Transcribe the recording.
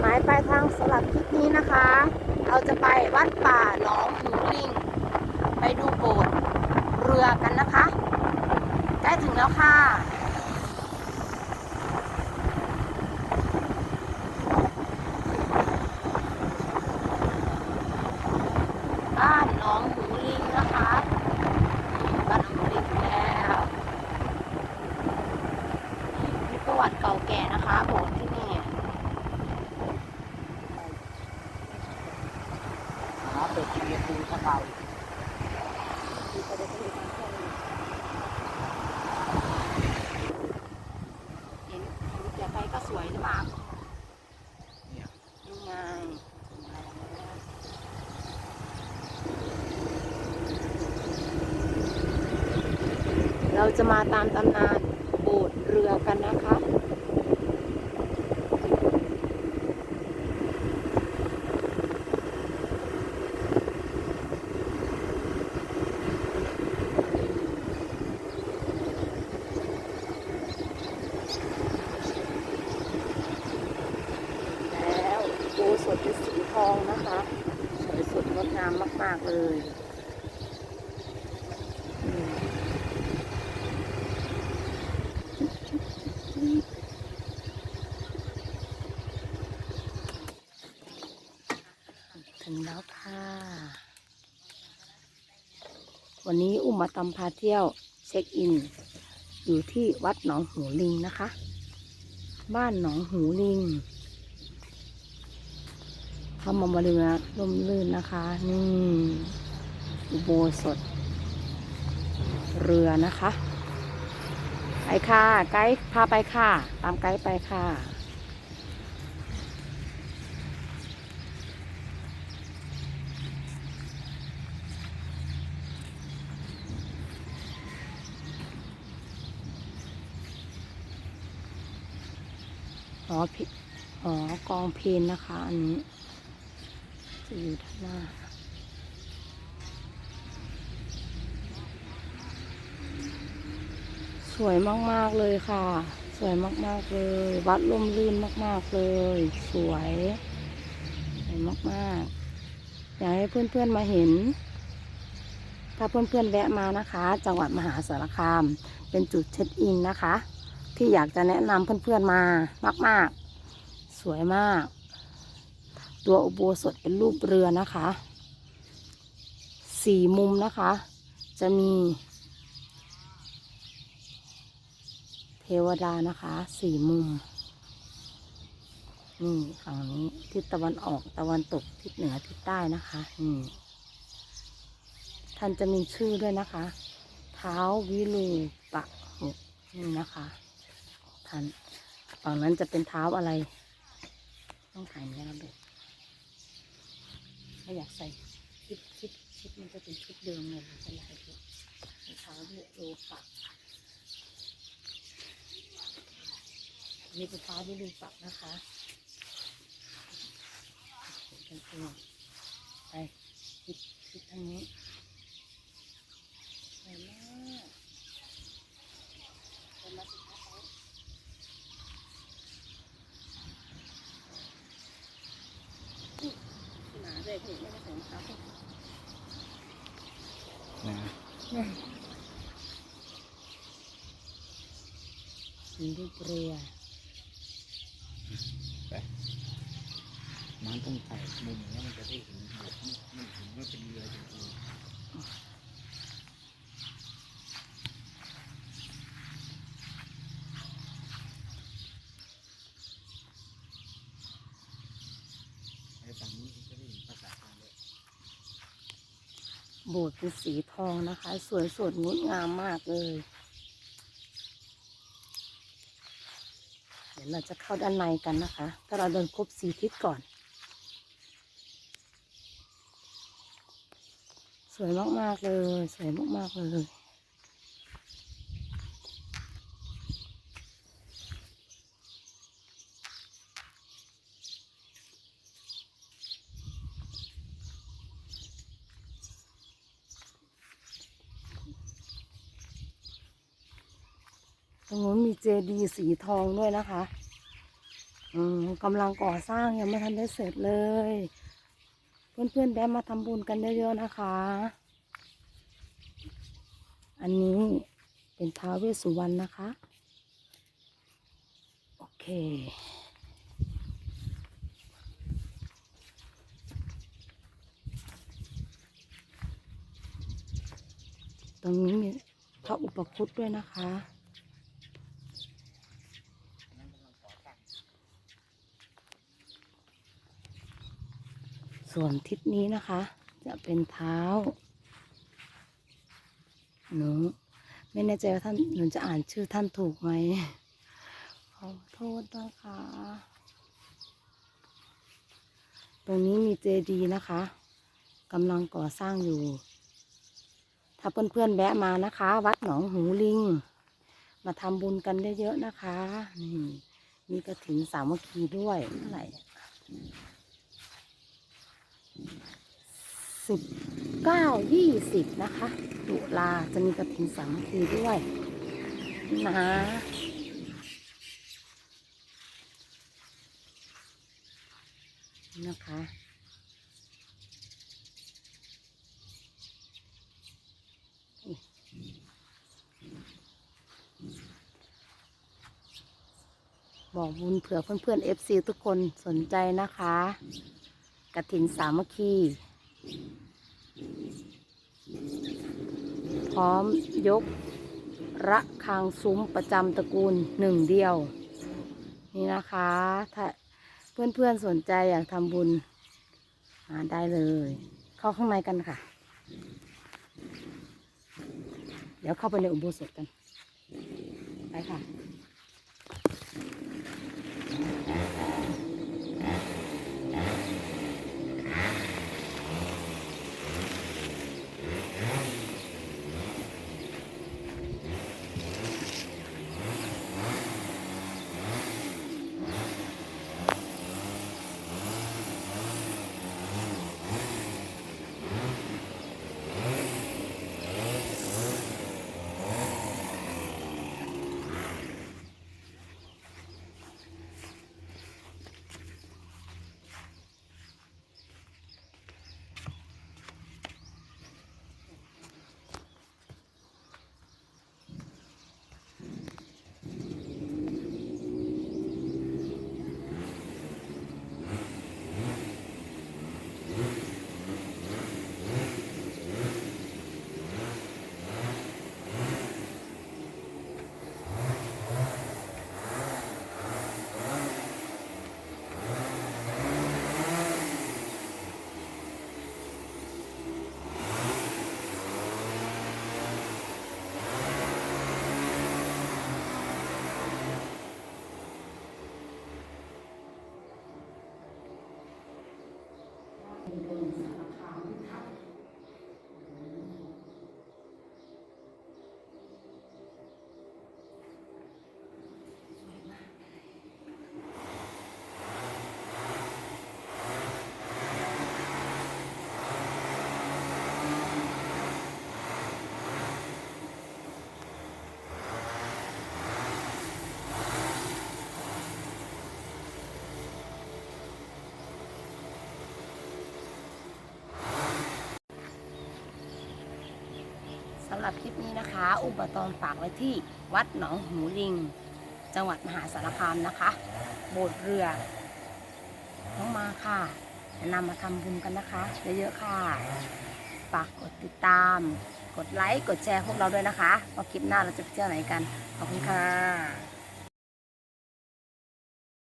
หมายปลายทางสำหรับคลิปนี้นะคะ เราจะไปวัดป่าหนองหูลิง ไปดูโบสถ์เรือกันนะคะ ใกล้ถึงแล้วค่ะ บ้านหนองหูลิงนะคะบ้านหนองหูลิงแล้วมีประวัติเก่าแก่นะคะโบสถ์ที่นี่ หา เป็ดเรียนดูสบายเห็นเดี๋ยวไปก็สวยมากเนี่ยยังไงเราจะมาตามตำนานโบสถ์เรือกันนะคะ แล้วโบสถ์เป็นสีทองนะคะสวยสดงดงามมาก ๆ เลยถึงแล้วค่ะ วันนี้อุ้มมาตำพาเที่ยวเช็คอิน อยู่ที่วัดหนองหูลิงนะคะ บ้านหนองหูลิง เข้ามาบริเวณร่มรื่นนะคะ นี่อุโบสถ เรือนะคะ ไปค่ะไกด์พาไปค่ะ ตามไกด์ไปค่ะอ๋อพิอ๋อกองเพลนนะคะ อันนี้ จะอยู่ด้านหน้าสวยมาก ๆ เลยค่ะ สวยมาก ๆ เลย วัดร่มรื่นมาก ๆ เลย สวยสวยมาก ๆ อยากให้เพื่อน ๆ มาเห็น ถ้าเพื่อน ๆ แวะมานะคะ จังหวัดมหาสารคาม เป็นจุดเช็คอินนะคะ ที่อยากจะแนะนำเพื่อน ๆ มามาก ๆ สวยมาก ตัวอุโบสถเป็นรูปเรือนะคะสี่มุมนะคะ จะมีเทวดานะคะสี่มุม นี่ฝั่งนี้ทิศตะวันออกตะวันตกทิศเหนือทิศใต้นะคะนี่ท่านจะมีชื่อด้วยนะคะเท้าวิรูปะหกนี่นะคะท่านฝั่งนั้นจะเป็นเท้าอะไร ต้องถ่ายนี้ยนะเบสไม่อยากใส่ชุดชุดชุดมันจะเป็นชุดเดิมเลยเป็นลายชุดเท้าวิรูปะนี่เป็นฟ้าที่ดูปักนะคะไปชุดชุดทางนี้สวยมากเดินมาสิคะไปอุ๊ยหนาเลย พี่ไม่ได้ใส่รองเท้าพี่นะมีรูปเรือมันต้องถ่ายมุมอย่างนี้มันจะได้เห็นแบบนี้มันเห็นว่าเป็นเรือจริงๆไอ้ฝั่งนี้จะได้เห็นภาษาทางเลย โบสถ์เป็นสีทองนะคะ สวยสดงดงามมากเลย เดี๋ยวเราจะเข้าด้านในกันนะคะ ถ้าเราเดินครบสีทิศก่อน สวยมากๆเลย สวยมากๆเลย ตรงนู้นมีเจดีย์สีทองด้วยนะคะ อืมกำลังก่อสร้างยังไม่ทันได้เสร็จเลย เพื่อนๆแวะมาทำบุญกันเยอะๆนะคะ อันนี้เป็นท้าวเวสสุวรรณนะคะ โอเคตรงนี้มีพระอุปคุตด้วยนะคะ ส่วนทิศนี้นะคะ จะเป็นเท้า หนู ไม่แน่ใจว่าท่านหนูจะอ่านชื่อท่านถูกไหมขอโทษนะคะ ตรงนี้มีเจดีนะคะกำลังก่อสร้างอยู่ ถ้าเพื่อนๆแวะมานะคะ วัดหนองหูลิง มาทำบุญกันเยอะๆนะคะนี่มีกระถินสามัคคีด้วยเท่าไหร่ สิบเก้ายี่สิบนะคะตุลาจะมีกระถินสามัคคีด้วยนะนะคะบอกบุญเผื่อเพื่อนๆ FC ทุกคนสนใจนะคะ กระถินสามัคคี พร้อมยกระฆังซุ้มประจำตระกูลหนึ่งเดียว นี่นะคะ ถ้าเพื่อนๆสนใจอยากทำบุญมาได้เลย เข้าข้างในกันค่ะ เดี๋ยวเข้าไปในอุโบสถกัน ไปค่ะำหรับคลิปนี้นะคะ อุปตอนฝากไว้ที่วัดหนองหูลิง จังหวัดมหาสารคามนะคะ โบสถ์เรือต้องมาค่ะแนะนำมาทำบุญกันนะคะเยอะๆค่ะฝากกดติดตาม กดไลค์ กดแชร์พวกเราด้วยนะคะว่าคลิปหน้าเราจะไปเที่ยวไหนกัน ขอบคุณค่ะ